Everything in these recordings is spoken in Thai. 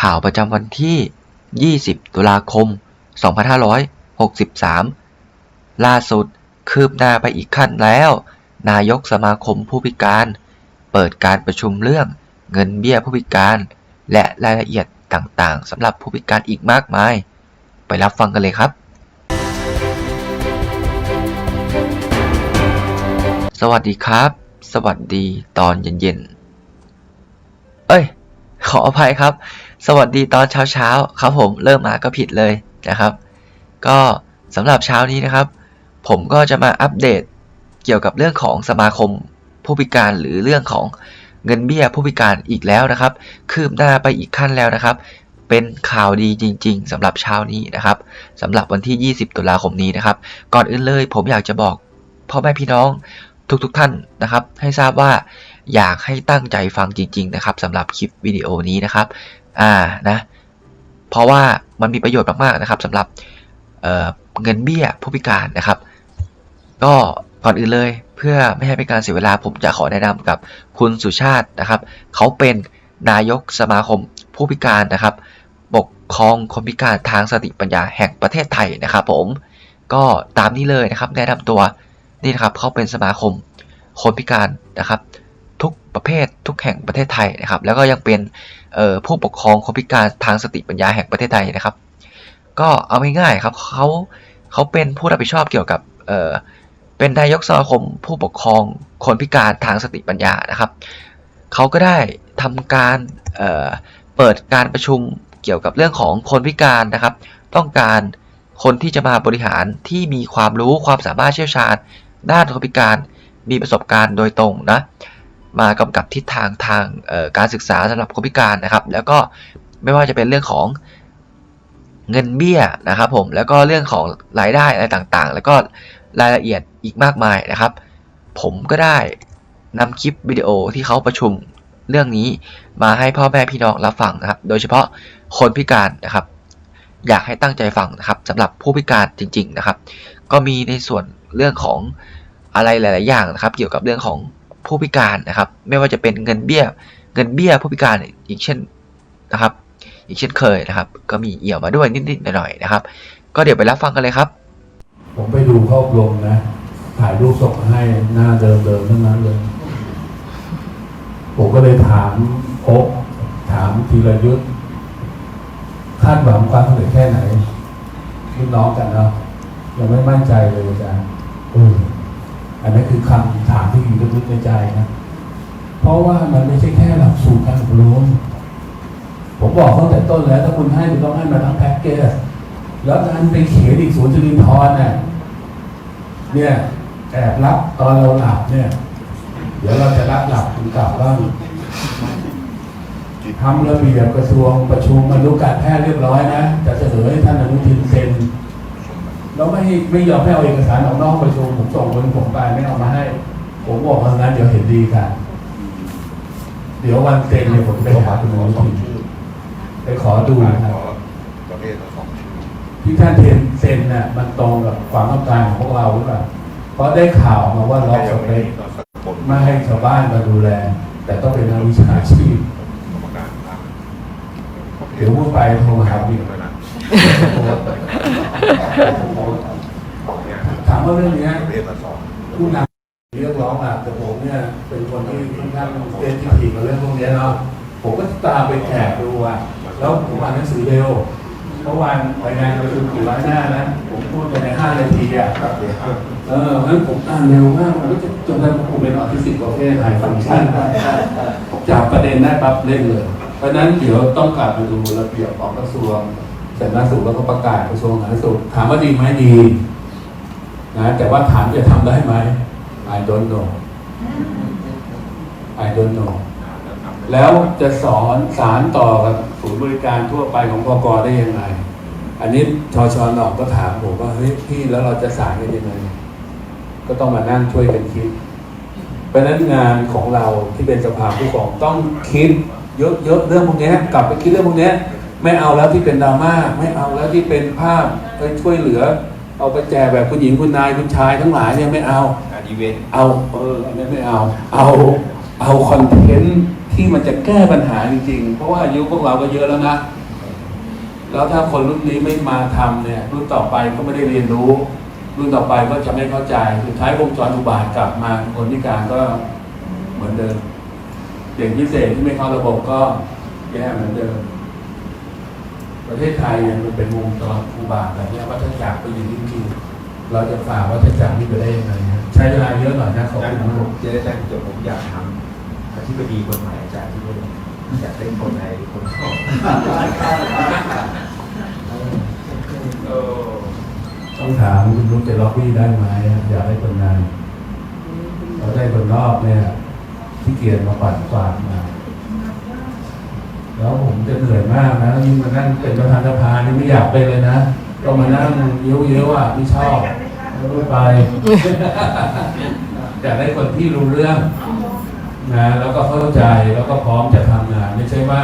ข่าวประจำวันที่ 20 ตุลาคม 2563 ล่าสุดคืบหน้าไปอีกขั้นแล้ว นายกสมาคมผู้พิการ เปิดการประชุมเรื่องเงินเบี้ยผู้พิการ และรายละเอียดต่างๆสำหรับผู้พิการอีกมากมาย ไปรับฟังกันเลยครับ สวัสดีครับ สวัสดีตอนเย็นๆ เอ้ย ขออภัยครับ สวัสดีตอนเช้าๆครับผมเริ่มมาก็ผิดเลยนะครับ ก็สำหรับเช้านี้นะครับ ผมก็จะมาอัปเดตเกี่ยวกับเรื่องของสมาคมผู้พิการหรือเรื่องของเงินเบี้ยผู้พิการอีกแล้วนะครับ คืบหน้าไปอีกขั้นแล้วนะครับ เป็นข่าวดีจริง ๆสำหรับเช้านี้นะครับสำหรับวันที่ 20 ตุลาคมนี้นะครับ ก่อนอื่นเลย ผมอยากจะบอกพ่อแม่พี่น้องทุกๆทท่านนะครับ ให้ทราบว่าอยากให้ตั้งใจฟังจริง ๆ นะครับสำหรับคลิปวิดีโอนี้นะครับ อ่านะเพราะว่ามันมีประโยชน์มากๆนะครับสำหรับเเงินเบี้ยผู้พิการนะครับ ก็ก่อนอื่นเลยเพื่อไม่ให้เป็นการเสียเวลาผมจะขอแนะนำกับคุณสุชาตินะครับ เขาเป็นนายกสมาคมผู้พิการนะครับปกครองคนพิการทางสติปัญญาแห่งประเทศไทยนะครับ ผมก็ตามนี้เลยนะครับแนะนำตัวนี่นะครับเขาเป็นสมาคมคนพิการนะครับ ทุกประเภททุกแห่งประเทศไทยนะครับ แล้วก็ยังเป็น ผู้ปกครองคนพิการทางสติปัญญาแห่งประเทศไทยนะครับ ก็เอาง่ายๆครับเขาเขาเป็นผู้รับผิดชอบเกี่ยวกับเออเป็นนายกสมาคมผู้ปกครองคนพิการทางสติปัญญานะครับเขาก็ได้ทำการเออเปิดการประชุมเกี่ยวกับเรื่องของคนพิการนะครับ ต้องการคนที่จะมาบริหารที่มีความรู้ความสามารถเชี่ยวชาญ ด้านคนพิการมีประสบการณ์โดยตรงนะ มากำกับทิศทางทางการศึกษาสำหรับคนพิการนะครับ แล้วก็ไม่ว่าจะเป็นเรื่องของเงินเบี้ยนะครับผมแล้วก็เรื่องของรายได้อะไรต่างๆ แล้วก็รายละเอียดอีกมากมายนะครับ ผมก็ได้นำคลิปวิดีโอที่เขาประชุมเรื่องนี้มาให้พ่อแม่พี่น้องรับฟังนะครับ โดยเฉพาะคนพิการนะครับ อยากให้ตั้งใจฟังนะครับสำหรับผู้พิการจริง ๆนะครับ ก็มีในส่วนเรื่องของอะไรหลาย ๆ อย่างนะครับ เกี่ยวกับเรื่องของ ผู้พิการนะครับ ไม่ว่าจะเป็นเงินเบี้ยเงินเบี้ยผู้พิการอีกเช่นนะครับ อีกเช่นเคยนะครับ ก็มีเอี่ยวมาด้วยนิดๆหน่อยๆนะครับ ก็เดี๋ยวไปรับฟังกันเลยครับ ผมไปดูเข้าอบรมนะ ถ่ายรูปส่งมาให้หน้าเดิมๆทั้งนั้นเลยผมก็เลยถามโอ๊คถามธีรยุทธ์คาดหวังความสำเร็จแค่ไหนรุ่นน้องกันเนาะยังไม่มั่นใจเลยอาจารย์เอันนี้นคือคำถามที่อยู่ลึกๆในใจนะ เพราะว่ามันไม่ใช่แค่หลักสูตรการอบรมผมบอกตั้งแต่ต้นแล้วถ้าคุณให้คุณต้องให้มาทั้งแพ็กเกจแล้วการไปเขียนอีกศูนย์จุลินทรน่ะเนี่ยแอบรับตอนเราหลับเนี่ย เดี๋ยวเราจะรับหลับคุณกลับบ้างทำระเบียบกระทรวงประชุมอนุการแพทย์เรียบร้อยนะ จะเสนอให้ท่านอนุทินเซ็น เราไม่ไม่ยอมให้เอาเอกสารออกนอกประชุมผมส่งคนผมไปไม่เอามาให้ ผมบอกว่างั้นเดี๋ยวเห็นดีกัน เดี๋ยววันเซ็นเนี่ยผมไปหาคุณอนุทินไปขอดูนะครับประเภทละสองชื่อที่ท่านเทนเซ็นน่ะมันตรงกับความต้องการของพวกเราหรือเปล่าเพราะได้ข่าวมาว่าล็อกสเปคไม่ให้ชาวบ้านมาดูแล แต่ต้องเป็นนักวิชาชีพเดี๋ยวพูดไปโทรหาพี่ด้วยนะ ถามว่าเรื่องนี้ผู้นำเรียกร้องอะแต่ผมเนี่ยเป็นคนที่ค่อนข้างเต้นที่ถีกับเรื่องพวกนี้เนาะผมก็ตามไปแขกดูอะแล้วผมอ่านหนังสือเร็วเมื่อวานไปงานประชุมกี่ร้อยหน้านะผมพูดไปในห้านาทีอะครับเดี๋ยวครับเอองั้นผมอ่านเร็วมากมันก็จะจนได้ผมเป็นออทิสติกประเภทไฮฟังก์ชันจับประเด็นได้ปั๊บเล่นเลย เพราะฉะนั้นเดี๋ยวต้องกลับไปดูระเบียบของกระทรวง สาธารณสุขแล้วก็ประกาศกระทรวงสาธารณสุขถามว่าดีไหมดีนะแต่ว่าถามจะทำได้ไหม I don't know I don't know แล้วจะสอนสารต่อกับศูนย์บริการทั่วไปของพกได้ยังไง อันนี้ชอชอหนอกก็ถามผมว่าเฮ้ยพี่แล้วเราจะสารกันยังไงก็ต้องมานั่งช่วยกันคิด เพราะฉะนั้นงานของเราที่เป็นสภาผู้ปกครองต้องคิดเยอะๆเรื่องพวกนี้กลับไปคิดเรื่องพวกนี้ ไม่เอาแล้วที่เป็นดราม่าไม่เอาแล้วที่เป็นภาพไปช่วยเหลือ เอาไปแจกแบบคุณหญิงคุณนายคุณชายทั้งหลายเนี่ยไม่เอางานอีเวนต์เอาเอออันนี้ไม่เอาเอาเอาคอนเทนต์ทที่มันจะแก้ปัญหาจริงๆ เพราะว่าอายุพวกเราก็เยอะแล้วนะ แล้วถ้าคนรุ่นนี้ไม่มาทำเนี่ย รุ่นต่อไปก็ไม่ได้เรียนรู้ รุ่นต่อไปก็จะไม่เข้าใจสุดท้ายวงจรอุบาทกลับมาคนพิการก็เหมือนเดิมเด็กพิเศษที่ไม่เข้าระบบก็แย่เหมือนเดิม ประเทศไทยยังมันเป็นวงจรอุบาทแบบเนี้ยวัฏจักรไปอยู่ที่นี่เราจะฝ่าวัฏจักรนี้ไปได้ยังไงฮะใช้เวลาเยอะหน่อยนะขอบงั้นคุณผมมากจะได้แจ้งจบผมอยากทำอธิบดีคนใหม่อาจารย์ที่ผมอยากได้คนในคนนอกเออต้องถามคุณรู้จะล็อบบี้ได้ไหมอยากได้คนในเราได้คนนอกเนี่ยที่เกียจมาปัดกวาดมา แล้วผมจะเหนื่อยมากนะยิ่งมานั่งเป็นประธานสภานี่ไม่อยากเป็นเลยนะต้องมานั่งเย้ยวๆอะไม่ชอบไม่ไปอยากได้คนที่รู้เรื่องนะแล้วก็เข้าใจแล้วก็พร้อมจะทำงาน ไม่ใช่ว่า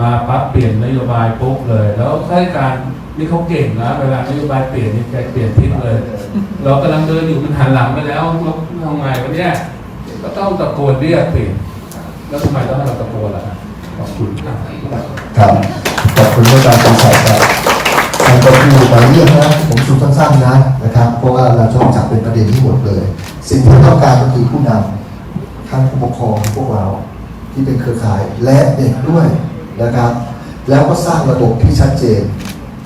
มาปั๊บเปลี่ยนนโยบายปุ๊บเลย แล้วข้าราชการนี่เขาเก่งนะเวลานโยบายเปลี่ยนนี่แกเปลี่ยนทิศเลย เรากำลังเดินอยู่มันหันหลังไปแล้วแล้วทำไงวะเนี่ยก็ต้องตะโกนเรียกสิแล้วทำไมต้องให้เราตะโกนล่ะ ครับขอบคุณครับครับขอบคุณอาจารย์สมศักดิ์ครับการก็คือหลายเรื่องนะผมสรุปสั้นๆนะนะครับ เพราะว่าเราจะจับเป็นประเด็นที่หมดเลย สิ่งที่ต้องการก็คือผู้นำทั้งผู้ปกครองพวกเราที่เป็นเครือข่ายและเด็กด้วยนะครับ แล้วก็สร้างระบบที่ชัดเจน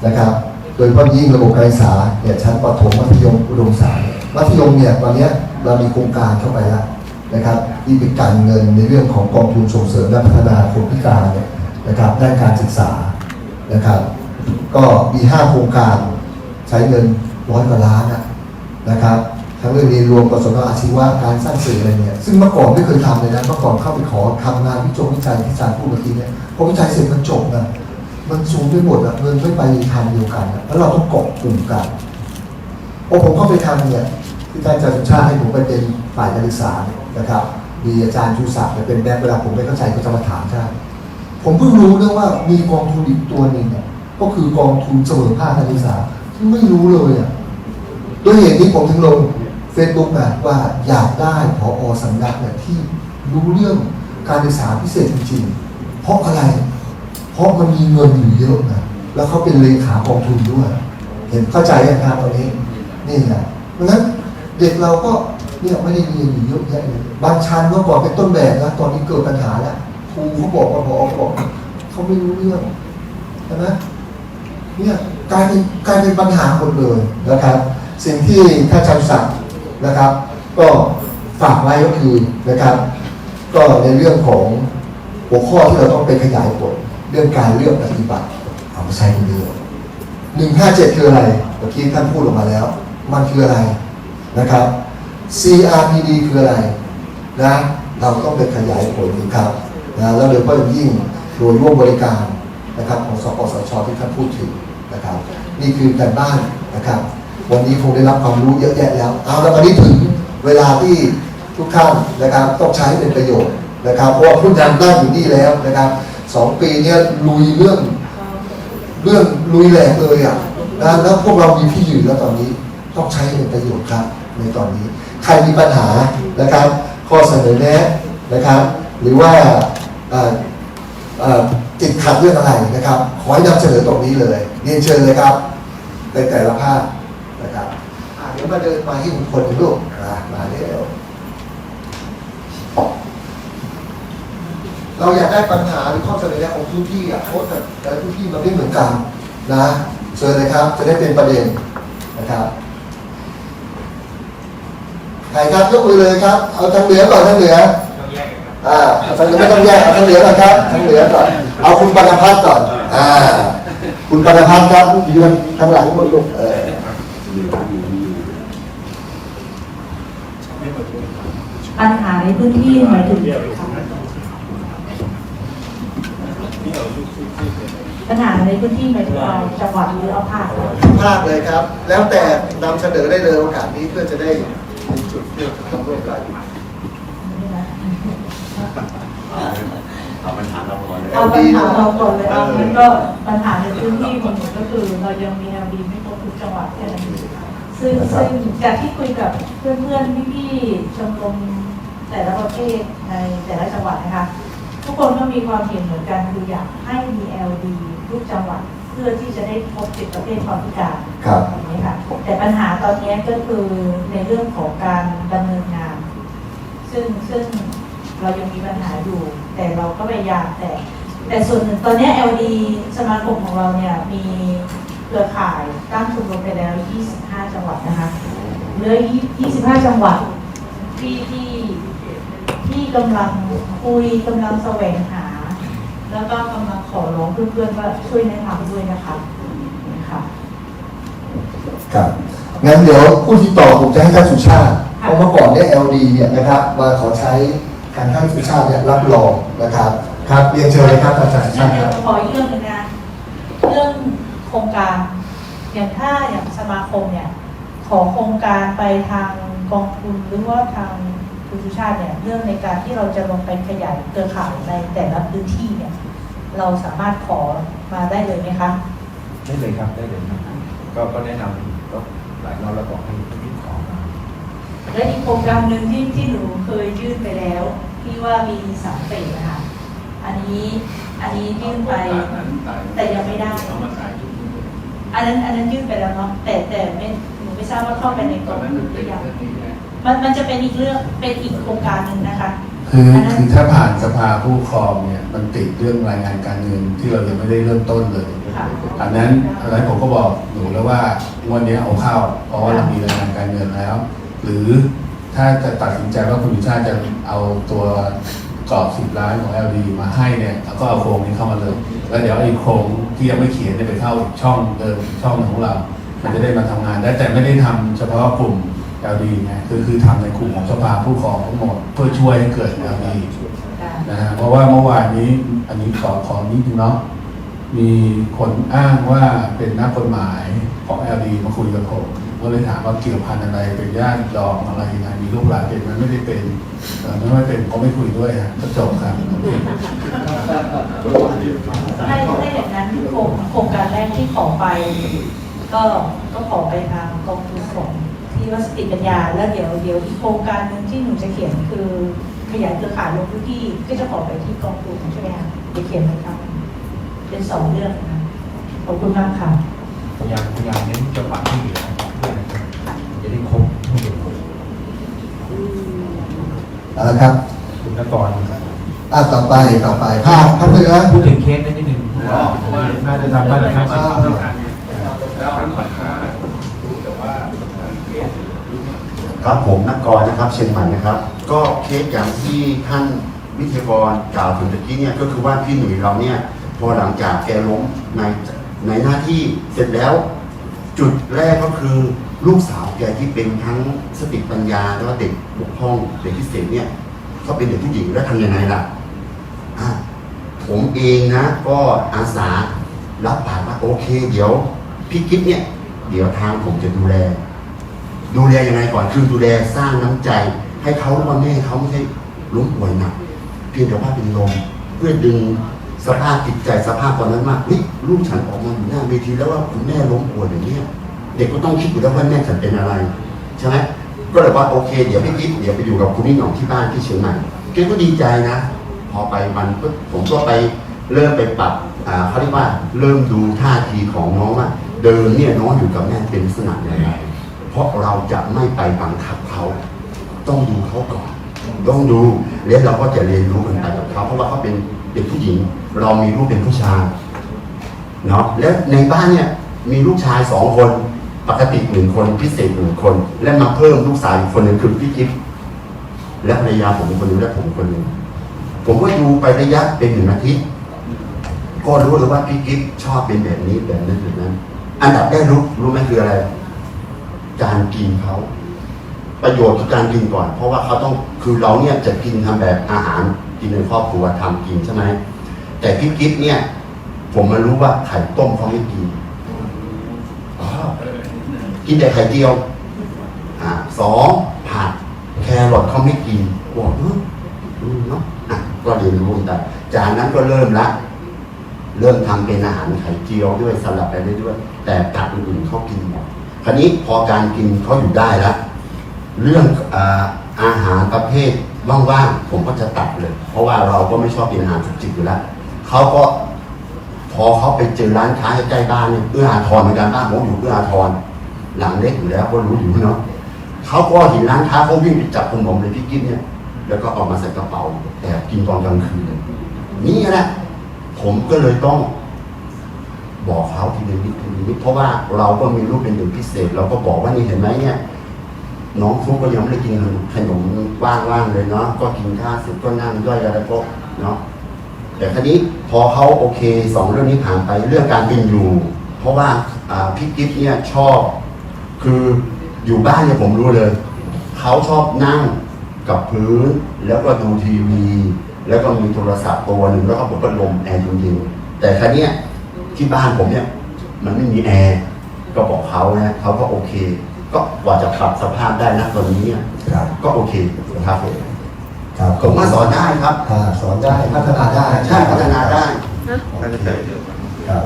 นะครับ โดยเฉพาะยิ่งระบบการศึกษาเนี่ยชั้นประถมมัธยมอุดมศึกษามัธยมเนี่ยตอนนี้เรามีโครงการเข้าไปแล้วนะครับ ที่เป็นการเงินในเรื่องของกองทุนส่งเสริมและพัฒนาคนพิการเนี่ยนะครับด้านการศึกษานะครับก็มีห้าโครงการใช้เงินร้อยกว่าล้านนะครับทั้งเรื่องเรียนรวมกศนอาชีวะการสร้างสื่ออะไรเนี่ยซึ่งเมื่อก่อนไม่เคยทำเลยนะเมื่อก่อนเข้าไปขอทำงานวิจงวิจัยที่อาจารย์พูดเมื่อกี้เนี่ยพอวิจัยเสร็จมันจบนะมันสูงไปหมดอะเงินไม่ไปทางเดียวกันอะแล้วเราต้องเกาะกลุ่มกันพอผมเข้าไปทำเนี่ยที่อาจารย์สุชาติให้ผมไปเป็นฝ่ายการศึกษานะครับ มีอาจารย์ชูศักดิ์เป็นแบงค์เวลาผมไม่เข้าใจก็จะมาถามท่ผมเพิ่งรู้เรื่องว่ามีกองทุนอีกตัวหนึ่งเนี่ยก็คือกองทุนเสมอภาคการศึกษาที่ไม่รู้เลยอะด้วยเหตุนี้ผมถึงลงเฟซบุ๊กนะว่าอยากได้พออสำนักเนี่ยที่รู้เรื่องการศึกษาพิเศษจริงๆ เพราะอะไร เพราะมันมีเงินอยู่เยอะนะแล้วเขาเป็นเลขากองทุนด้วย เห็นเข้าใจยังครับตอนนี้ นี่ไงเพราะฉะนั้นเด็กเราก็ เนี่ยไม่ได้เรียนอยู่เยอะแยะเลยบางชั้นเมื่อก่อนเป็นต้นแบบนะตอนนี้เกิดปัญหาแล้วครูเขาบอกว่าพอบอกเขาไม่รู้เรื่องใช่ไหมเนี่ยกลายเป็นกลายเป็นปัญหาหมดเลยนะครับ สิ่งที่ท่านชันศักดิ์นะครับ ก็ฝากไว้ก็คือนะครับ ก็ในเรื่องของหัวข้อที่เราต้องไปขยายผลเรื่องการเลือกปฏิบัติเอามาใช้คนเดียวหนึ่งห้าเจ็ดคืออะไรเมื่อกี้ท่านพูดออกมาแล้ว มันคืออะไรนะครับ CRPD คืออะไรนะเราต้องไปขยายผลครับนะแล้วโดยเฉพาะยิ่งโดยร่วมบริการนะครับของสปสชที่ท่านพูดถึงนะครับ นี่คือการบ้านนะครับ วันนี้คงได้รับความรู้เยอะแยะแล้ว เอาแล้ววันนี้ถึงเวลาที่ทุกท่านนะครับต้องใช้เป็นประโยชน์นะครับเพราะว่าผู้นำนั่งอยู่นี่แล้วนะครับสองปีเนี้ยลุยเรื่องเรื่องลุยแหลกเลยอะนะแล้วพวกเรามีที่อยืนแล้วตอนนี้ต้องใช้เป็นประโยชน์ครับในตอนนี้ ใครมีปัญหานะครับ ข้อเสนอแนะนะครับ หรือว่าติดขัดเรื่องอะไรนะครับ ขอให้นำเสนอตรงนี้เลยเรียนเชิญเลยครับ ในแต่ละภาคนะครับเดี๋ยวมาเดินมาที่บุคคลหนึ่งลูกมาเร็วเราอยากได้ปัญหาหรือข้อเสนอแนะของพื้ที่อะเพราะแต่แต่ละพื้ที่มันไม่เหมือนกันนะเชิญเลยครับ จะได้เป็นประเด็นนะครับ ใครครับยกมือเลยครับ เอาทางเหนือก่อนทางเหนืออ่าทางเหนือไม่ต้องแยกเอาทางเหนือก่อนครับทางเหนือก่อน เอาคุณปรพัฒน์ก่อน อ่า คุณปรพัฒน์ครับยืนทางหลังบนลูกเออปัญหาในพื้นที่หมายถึงปัญหาในพื้นที่หมายถึงเอาจังหวัดหรือเอาภาคเหรอภาคเลยครับ แล้วแต่นำเสนอได้เลยโอกาสนี้เพื่อจะได้ เป็นจุดที่เราจะทำร่วมกันเอาปัญหาเราก่อนเลยเอาปัญหาเราก่อนเลยเอางั้นก็ปัญหาในพื้นที่ของหนูก็คือเรายังมี LD ไม่ครบทุกจังหวัดแค่นั้นเองซึ่งซึ่งจากที่คุยกับเพื่อนๆพี่ๆชมรมแต่ละประเภทในแต่ละจังหวัดนะคะ ทุกคนก็มีความเห็นเหมือนกันคืออยากให้มี LD ทุกจังหวัด เพื่อที่จะได้พบจิตประเภทความพิการครับแบบนี้ค่ะแต่ปัญหาตอนนี้ก็คือในเรื่องของการดำเนินงาน ซึ่งซึ่งเรายังมีปัญหาอยู่ แต่เราก็พยายามแต่ แต่ส่วนหนึ่งตอนนี้ LD สมาคมของเราเนี่ยมีเครือข่ายตั้งชมรมไปแล้ว 25 จังหวัดนะคะเหลือ 25 จังหวัดที่ที่ที่กำลังคุยกำลังแสวงหา แล้วก็กำลังขอร้องเพื่อนๆว่าช่วยแนะนำด้วยนะคะนะคะครับงั้นเดี๋ยวผู้ที่ต่อผมจะให้ท่านสุชาติเพราะเมื่อก่อนเนี่ย LD เนี่ยนะครับมาขอใช้ทางท่านสุชาติเนี่ยรับรองนะครับครับเรียนเชิญเลยครับอาจารย์สุนั่ชานติเดี๋คยวรับขออีกเรื่องหนึงนะเรื่องโครงการ อย่างถ้าอย่างสมาคมเนี่ย ขอโครงการไปทางกองทุนหรือว่าทางคุณสุชาติเนี่ยเรื่องในการที่เราจะลงไปขยายเครือข่ายในแต่ละพื้นที่เนี่ย เราสามารถขอมาได้เลยไหมคะ ได้เลยครับได้เลยครับ ก็ก็แนะนำก็หลายรอบแล้วบอกให้รีบขอมาและอีกโครงการหนึ่งที่ที่หนูเคยยื่นไปแล้วที่ว่ามีสามเฟสนะคะอันนี้อันนี้ยื่นไป แต่ยังไม่ได้อันนั้นอันนั้นยื่นไปแล้วเนาะแต่แต่ไม่หนูไม่ทราบว่าเข้าไปในกองทุนหรือยังมันมันจะเป็นอีกเรื่องเป็นอีกโครงการหนึ่งนะคะ คืออันนั้นคือถ้าผ่านสภาผู้ปกครองเนี่ยมันติดเรื่องรายงานการเงินที่เรายังไม่ได้เริ่มต้นเลยค่ะอันนั้นอันนั้นผมก็บอกหนูแล้วว่างวันนี้เอาเข้า เพราะว่าเรามีรายงานการเงินแล้ว หรือถ้าจะตัดสินใจว่าคุณวิชาติจะเอาตัวกรอบสิบล้านของ LD มาให้เนี่ยแล้วก็เอาโครงนี้เข้ามาเลย แล้วเดี๋ยวไอ้โครงที่ยังไม่เขียนเนี่ยไปเข้าอีกช่องเดิมอีกช่องหนึ่งของเรา มันจะได้มาทำงานได้แต่ไม่ได้ทำเฉพาะกลุ่ม LD ไงคือคือทำในกลุ่มของสภาผู้ปกครองทั้งหมดเพื่อช่วยให้เกิด LD นะฮะเพราะว่าเมื่อวานนี้อันนี้ขอขอนิดนึงเนาะมีคนอ้างว่าเป็นนักกฎหมายของ LD มาคุยกับผมก็เลยถามว่าเกี่ยวพันอะไรเป็นญาติดองอะไรยังไงมีลูกหลานเป็นมันไม่ได้เป็นเอ่อไม่ว่าเป็นก็ไม่คุยด้วยฮะก็จบครับให้ให้อย่างนั้นโครงโครงการแรกที่ขอไป ก็ก็ขอไปทางกองทุนของ ที่วัดสติปัญญา แล้วเดี๋ยวเดี๋ยวอีกโครงการหนึ่งที่หนูจะเขียนคือขยายเครือข่ายลงพื้นที่ก็จะขอไปที่กองทุนใช่ไหมคะจะเขียนไหมครับเป็นสองเรื่องนะคะขอบคุณมากค่ะพยายามพยายามเน้นจังหวัดที่เหลือด้วยนะครับจะได้ครบทั้งหมดเอาละครับคุณนกรอะต่อไปต่อไปภาพภาพเลยนะพูดถึงเคสนั้นนิดนึงว่าน่าจะทำได้หรือไม่ ครับผมนักกรนะครับ เชียงใหม่นะครับ ก็เคสอย่างที่ท่านวิทยากรกล่าวถึงตะกี้เนี่ยก็คือว่าพี่หนุ่ยเราเนี่ยพอหลังจากแกล้มในในหน้าที่เสร็จแล้ว จุดแรกก็คือลูกสาวแกที่เป็นทั้งสติปัญญาแล้วก็เด็กบกพร่องเด็กพิเศษเนี่ยเขาเป็นเด็กผู้หญิงแล้วทำยังไงล่ะอะผมเองนะ ก็อาสารับปากว่าโอเค เดี๋ยวพี่กิ๊ฟเนี่ย เดี๋ยวทางผมจะดูแล ดูแลยังไงก่อนคือดูแลสร้างน้ำใจ ให้เขาว่าแม่เขาไม่ใช่ล้มป่วยหนักเพียงแต่ว่าเป็นลมเพื่อดึงสภาพจิตใจสภาพตอนนั้นว่าเฮ้ยลูกฉันออกมาอยู่หน้าเวทีแล้วว่าคุณแม่ล้มป่วยอย่างเนี้ยเด็กก็ต้องคิดอยู่แล้วว่าแม่ฉันเป็นอะไรใช่ไหมก็เลยว่าโอเค เดี๋ยวพี่กิ๊ฟเดี๋ยวไปอยู่กับคุณนี่หน่องที่บ้านที่เชียงใหม่แกก็ดีใจนะ พอไปมันปุ๊บผมก็ไปเริ่มไปปรับเขาเรียกว่าเริ่มดูท่าทีของน้องว่าเดิมเนี่ยน้องอยู่กับแม่เป็นลักษณะยังไง เพราะเราจะไม่ไปบังคับเขา ต้องดูเขาก่อน ต้องดู แล้วเราก็จะเรียนรู้กันไปกับเขาเพราะว่าเขาเป็นเด็กผู้หญิง เรามีลูกเป็นผู้ชายเนาะแล้วในบ้านเนี่ยมีลูกชายสองคนปกติหนึ่งคนพิเศษหนึ่งคน และมาเพิ่มลูกสาวอีกคนหนึ่งคือพี่กิ๊ฟและภรรยาผมคนหนึ่งและผมคนหนึ่งผมก็ดูไประยะเป็นหนึ่งอาทิตย์ก็รู้เลยว่าพี่กิ๊ฟชอบเป็นแบบนี้แบบนั้นแบบนั้น อันดับแรกรู้รู้ไหมคืออะไร การกินเขาประโยชน์คือการกินก่อน เพราะว่าเขาต้องคือเราเนี่ยจะกินทำแบบอาหารกินในครอบครัวทำกินใช่ไหมแต่พี่กิ๊ฟเนี่ย ผมมารู้ว่าไข่ต้มเขาไม่กินอ๋อกินแต่ไข่เจียวอ่าสองผัดแครอทเขาไม่กินบอกเอออืมเนาะอะก็เรียนรู้กันไปจากนั้นก็เริ่มละเริ่มทำเป็นอาหารไข่เจียวด้วยสลับไปเรื่อยๆแต่กัดอื่นๆเขากินหมด คราวนี้พอการกินเขาอยู่ได้แล้ว เรื่องอาอาหารประเภทว่างๆผมก็จะตัดเลย เพราะว่าเราก็ไม่ชอบกินอาหารจุกจิกอยู่แล้วเขาก็พอเขาไปเจอร้านค้าใกล้บ้านเนี่ยเอื้ออาทรเหมือนกันบ้านผมอยู่เอื้ออาทรหลังเล็กอยู่แล้วก็รู้อยู่เนาะเขาก็เห็นร้านค้าเขาวิ่งไปจับคนผมเลยพี่กิ๊ฟเนี่ยแล้วก็ออกมาใส่กระเป๋าแอบกินตอนกลางคืนนี่แหละผมก็เลยต้อง บอกเขาทีละนิดทีละนิดเพราะว่าเราก็มีรูปเป็นหนึ่งพิเศษ เราก็บอกว่านี่เห็นไหมเนี่ยน้องฟลุกก็ยังไม่ได้กินขนมว่างๆเลยเนาะก็กินข้าวเสร็จก็นั่งย่อยกันแล้วก็เนาะแต่คราวนี้พอเขาโอเคสองเรื่องนี้ผ่านไปเรื่องการเป็นอยู่ เพราะว่าพี่กิ๊ฟเนี่ยชอบ คืออยู่บ้านเนี่ยผมรู้เลยเขาชอบนั่งกับพื้นแล้วก็ดูทีวี แล้วก็มีโทรศัพท์ตัวหนึ่งแล้วก็เปิดพัดลมแอร์เย็นๆแต่ครั้นี้ ที่บ้านผมเนี่ย มันไม่มีแอร์ก็บอกเขานะเขาก็โอเค ก็กว่าจะปรับสภาพได้นะตอนนี้เนี่ยครับ ก็โอเคครับผมครับผมว่าสอนได้ครับ อ่าสอนได้พัฒนาได้ใช่พัฒนาได้น่าจะใช้เยอะครับ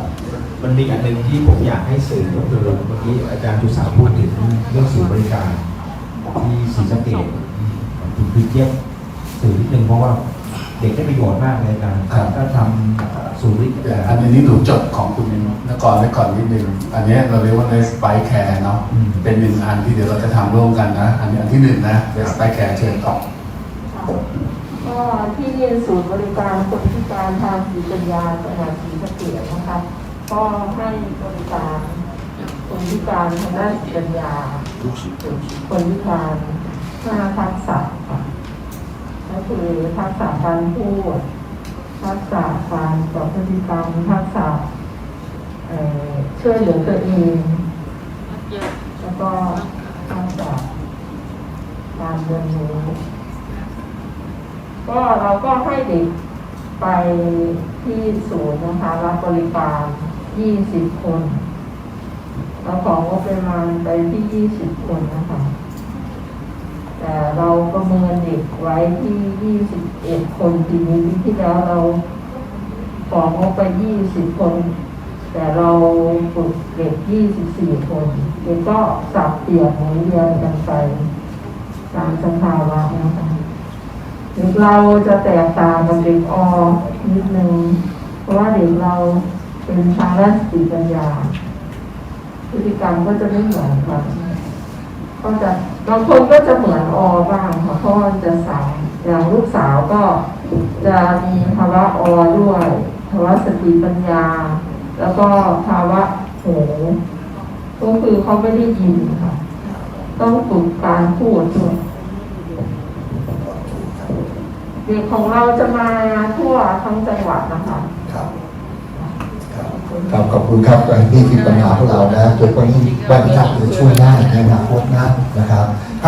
มันมีอันหนึ่งที่ผมอยากให้สื่อก็คือเมื่อกี้อาจารย์จุสาพูดถึงเรื่องศูนย์บริการที่ศรีสะเกษคุณคือเจี๊ยบสื่อนิดนึงเพราะว่า เด็กได้ประโยชน์มากเลยอาจารย์ครับถ้าทำศูนย์บริแต่การอันนี้หนูจดของคุณนกรไว้ก่อนนิดนึง อันนี้เราเรียกว่า Best by Care เนาะ เป็นหนึ่งอันที่เดี๋ยวเราจะทำร่วมกันนะ อันนี้อันที่หนึ่งนะ Best by Care เชิญต่อก็ที่เรียนศูนย์บริการคนพิการทางสีปัญญาจังหวัดศรีสะเกษนะคะก็ให้บริการคนพิการทางด้านสีปัญญาคนพิการห้าทักษะค่ะ ก็คือทักษะการพูด ทักษะการตอบพฤติกรรม ทักษะเอ่อช่วยเหลือตัวเองแล้วก็ทักษะการเรียนรู้ก็เราก็ให้เด็กไปที่ศูนย์นะคะรับบริการ 20 คนเราของงบประมาณไปที่ 20 คนนะคะ เราประเมินเด็กไว้ที่ 21 คนปีนี้ปีที่แล้วเราของงบไป 20 คน แต่เราฝึกเด็ก 24 คนเด็กก็สับเปลี่ยนหมุนเวียนกันไปตามสภาวะนะคะเด็กเราจะแตกต่างกับเด็กอนิดนึงเพราะว่าเด็กเราเป็นทางด้านสติปัญญาพฤติกรรมก็จะไม่เหมือนกัน ก็จะบางคนก็จะเหมือนอบ้างค่ะเพราะจะสาวอย่างลูกสาวก็จะมีภาวะอด้วยภาวะสติปัญญา แล้วก็ภาวะหูก็คือเขาไม่ได้ยินค่ะ ต้องฝึกการพูดด้วยเด็กของเราจะมาทั่วทั้งจังหวัดนะคะ ครับขอบคุณครับนี่คือปัญหาพวกเรานะโดยเฉพาะยิ่งวันที่จะช่วยได้ในอนาคตนะนะครับ